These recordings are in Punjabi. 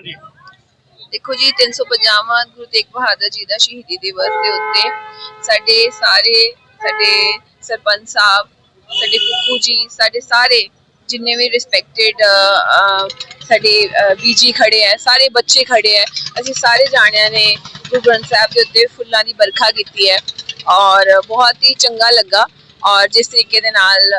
ਹਾਂਜੀ। ਦੇਖੋ ਜੀ 350ਵਾਂ ਗੁਰੂ ਤੇਗ ਬਹਾਦਰ ਜੀ ਦਾ ਸ਼ਹੀਦੀ ਦਿਵਸ ਦੇ ਉੱਤੇ ਸਾਡੇ ਸਾਰੇ, ਸਾਡੇ ਸਰਪੰਚ ਸਾਹਿਬ, ਸਾਡੇ ਕੁੱਕੂ ਜੀ, ਸਾਡੇ ਸਾਰੇ ਜਿੰਨੇ ਵੀ ਰਿਸਪੈਕਟਡ ਸਾਡੇ ਬੀਜੀ ਖੜੇ ਹੈ ਸਾਰੇ ਬੱਚੇ ਖੜੇ ਹੈ ਅਸੀਂ ਸਾਰੇ ਜਾਣਿਆਂ ਨੇ ਗੁਰੂ ਗ੍ਰੰਥ ਸਾਹਿਬ ਦੇ ਉੱਤੇ ਫੁੱਲਾਂ ਦੀ ਵਰਖਾ ਕੀਤੀ ਹੈ ਔਰ ਬਹੁਤ ਹੀ ਚੰਗਾ ਲੱਗਾ ਔਰ ਜਿਸ ਤਰੀਕੇ ਦੇ ਨਾਲ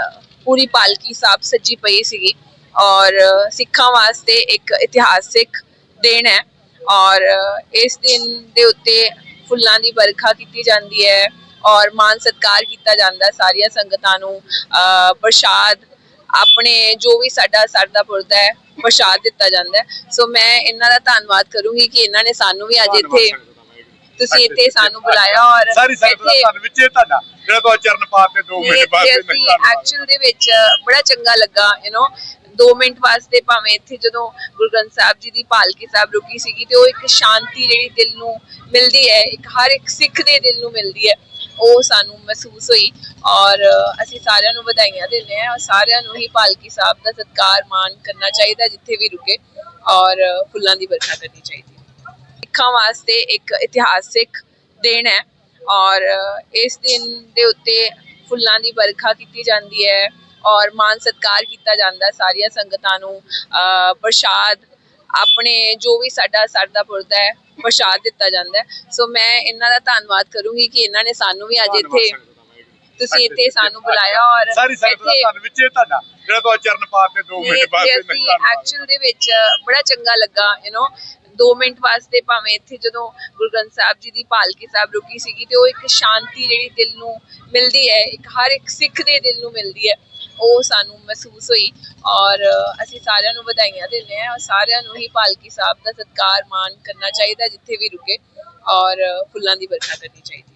ਪੂਰੀ ਪਾਲਕੀ ਸਾਹਿਬ ਸੱਜੀ ਪਈ ਸੀਗੀ ਔਰ ਸਿੱਖਾਂ ਵਾਸਤੇ ਇੱਕ ਇਤਿਹਾਸਿਕ ਦਿਨ ਹੈ ਔਰ ਇਸ ਦਿਨ ਦੇ ਉੱਤੇ ਫੁੱਲਾਂ ਦੀ ਵਰਖਾ ਕੀਤੀ ਜਾਂਦੀ ਹੈ ਔਰ ਮਾਨ ਸਤਿਕਾਰ ਕੀਤਾ ਜਾਂਦਾ ਸਾਰੀਆਂ ਸੰਗਤਾਂ ਨੂੰ ਪ੍ਰਸ਼ਾਦ ਆਪਣੇ ਜੋ ਵੀ ਸਾਡਾ ਸਰਦਾ ਪੁਰਦਾ ਹੈ ਪ੍ਰਸ਼ਾਦ ਦਿੱਤਾ ਜਾਂਦਾ ਸੋ ਮੈਂ ਇਹਨਾਂ ਦਾ ਧੰਨਵਾਦ ਕਰੂੰਗੀ ਕਿ ਇਹਨਾਂ ਨੇ ਸਾਨੂੰ ਵੀ ਅੱਜ ਇੱਥੇ ਤੁਸੀਂ ਇੱਥੇ ਸਾਨੂੰ ਬੁਲਾਇਆ ਔਰ ਸਾਰੀ ਸੰਗਤ ਦਾ ਇੱਥੇ- ਧੰਨ ਵਿੱਚੇ ਤੁਹਾਡਾ। ਜਿਹੜਾ ਤੋਂ ਚਰਨ ਪਾਤੇ 2 ਮਿੰਟ ਬਾਅਦ ਤੇ ਐਕਚੁਅਲ ਦੇ ਵਿੱਚ ਬੜਾ ਚੰਗਾ ਲੱਗਾ ਯੂ نو 2 ਮਿੰਟ ਵਾਸਤੇ ਭਾਵੇਂ ਇੱਥੇ ਜਦੋਂ ਗੁਰੂ ਗ੍ਰੰਥ ਸਾਹਿਬ ਜੀ ਦੀ ਪਾਲਕੀ ਸਾਹਿਬ ਰੁਕੀ ਸੀਗੀ ਤੇ ਉਹ ਇੱਕ ਸ਼ਾਂਤੀ ਜਿਹੜੀ ਦਿਲ ਨੂੰ ਮਿਲਦੀ ਹੈ, ਇੱਕ ਹਰ ਇੱਕ ਸਿੱਖ ਦੇ ਦਿਲ ਨੂੰ ਮਿਲਦੀ ਹੈ, ਉਹ ਸਾਨੂੰ ਮਹਿਸੂਸ ਹੋਈ ਔਰ ਅਸੀਂ ਸਾਰਿਆਂ ਨੂੰ ਵਧਾਈਆਂ ਦਿੰਦੇ ਹਾਂ ਔਰ ਸਾਰਿਆਂ ਨੂੰ ਹੀ ਪਾਲਕੀ ਸਾਹਿਬ ਦਾ ਸਤਿਕਾਰ, ਮਾਣ ਕਰਨਾ ਚਾਹੀਦਾ ਜਿੱਥੇ ਵੀ ਰੁਕੇ ਔਰ ਫੁੱਲਾਂ ਦੀ ਵਰਖਾ ਕਰਨੀ ਚਾਹੀਦੀ ਹੈ। ਸਿੱਖਾਂ ਵਾਸਤੇ ਇੱਕ ਇਤਿਹਾਸਿਕ ਦਿਨ ਹੈ ਔਰ ਇਸ ਦਿਨ ਦੇ ਉੱਤੇ ਫੁੱਲਾਂ ਦੀ ਵਰਖਾ ਕੀਤੀ ਜਾਂਦੀ ਹੈ। ਔਰ ਮਾਨ ਸਤਿਕਾਰ ਕੀਤਾ ਜਾਂਦਾ ਸਾਰੀਆਂ ਸੰਗਤਾਂ ਨੂੰ। ਪ੍ਰਸ਼ਾਦ ਆਪਣੇ ਜੋ ਵੀ ਸਾਡਾ ਸਰਦਾ ਪੁਰਦਾ ਹੈ ਪ੍ਰਸ਼ਾਦ ਦਿੱਤਾ ਜਾਂਦਾ ਸੋ ਮੈਂ ਇਹਨਾਂ ਦਾ ਧੰਨਵਾਦ ਕਰੂੰਗੀ ਕਿ ਇਹਨਾਂ ਨੇ ਸਾਨੂੰ ਵੀ ਅੱਜ ਇੱਥੇ ਤੁਸੀਂ ਇੱਥੇ ਸਾਨੂੰ ਬੁਲਾਇਆ ਔਰ ਵਿੱਚੇ ਤੁਹਾਡਾ। ਜਿਹੜਾ ਤੋਂ ਚਰਨ ਪਾਤੇ 2 ਤੇ ਮਿੰਟ ਬਾਅਦ ਤੇ ਅਸੀਂ ਐਕਚੁਅਲ ਦੇ ਵਿੱਚ ਬੜਾ ਚੰਗਾ ਲੱਗਾ ਯੂ نو 2 ਮਿੰਟ ਵਾਸਤੇ ਭਾਵੇਂ ਇੱਥੇ ਜਦੋਂ ਗੁਰੂ ਗ੍ਰੰਥ ਸਾਹਿਬ ਜੀ ਦੀ ਪਾਲਕੀ ਸਾਹਿਬ ਰੁਕੀ ਸੀਗੀ ਤੇ ਉਹ ਇੱਕ ਸ਼ਾਂਤੀ ਜਿਹੜੀ ਦਿਲ ਨੂੰ ਮਿਲਦੀ ਹੈ, ਇੱਕ ਹਰ ਇੱਕ ਸਿੱਖ ਦੇ ਦਿਲ ਨੂੰ ਮਿਲਦੀ ਹੈ, ਉਹ ਸਾਨੂੰ ਮਹਿਸੂਸ ਹੋਈ ਔਰ ਅਸੀਂ ਸਾਰਿਆਂ ਨੂੰ ਵਧਾਈਆਂ ਦਿੰਦੇ ਹਾਂ ਔਰ ਸਾਰਿਆਂ ਨੂੰ ਹੀ ਪਾਲਕੀ ਸਾਹਿਬ ਦਾ ਸਤਿਕਾਰ ਮਾਣ ਕਰਨਾ ਚਾਹੀਦਾ ਜਿੱਥੇ ਵੀ ਰੁਕੇ ਔਰ ਫੁੱਲਾਂ ਦੀ ਵਰਖਾ ਕਰਨੀ ਚਾਹੀਦੀ